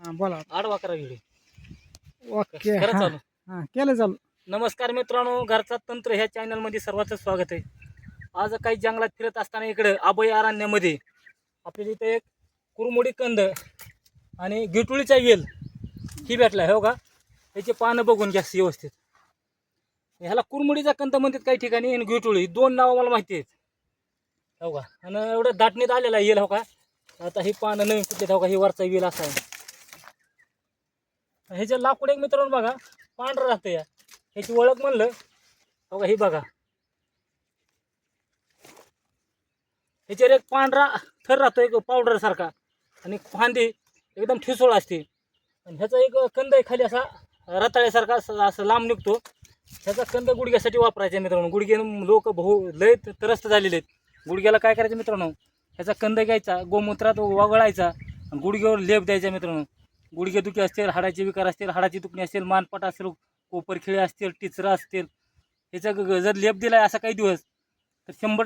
हा बोला. आडवा करा व्हिडिओ ओके खरं हा चालू. हा केलं चालू. नमस्कार मित्रांनो घरचा तंत्र ह्या चॅनलमध्ये सर्वांचं स्वागत आहे. आज काही जंगलात फिरत असताना इकडे अभय अरण्यामध्ये आपल्याला इथे एक कुरमुडी कंद आणि गिटुळीचा वेल ही भेटला हो का? त्याचे पानं बघून घ्या व्यवस्थित. ह्याला कुरमुडीचा कंद म्हणतात काही ठिकाणी आणि गिटुळी दोन नावं मला माहिती आहेत. हो का? आणि एवढं दाटणीत आलेला येल हो का? आता ही पानं नवीन कुठले हो का? ही वरचा वेल असा आहे. ह्याचे लाकूड एक मित्रांनो बघा पांढरं राहतं या. ह्याची ओळख म्हणलं हो बघा हे ही बघा. ह्याच्यावर एक पांढरा थर राहतो एक पावडर सारखा. आणि फांदी एकदम ठिसूळ असते. आणि ह्याचा एक कंद खाली असा रताळ्यासारखा असं असं लांब निघतो. ह्याचा कंद गुडघ्यासाठी वापरायचा मित्रांनो. गुडघे लोक बहु लय त्रस्त झालेले आहेत. गुडघ्याला काय करायचं मित्रांनो? ह्याचा कंद घ्यायचा गोमूत्रात वगळायचा आणि गुडघ्यावर लेप द्यायचा मित्रांनो. गुडघेदुखी असतील हाडाचे विकार असतील हाडाची दुखणी असेल मानपट असेल कोपरखिळे असतील टिचरं असतील ह्याचा ग- जर लेप दिला आहे असा काही दिवस. तर शंभर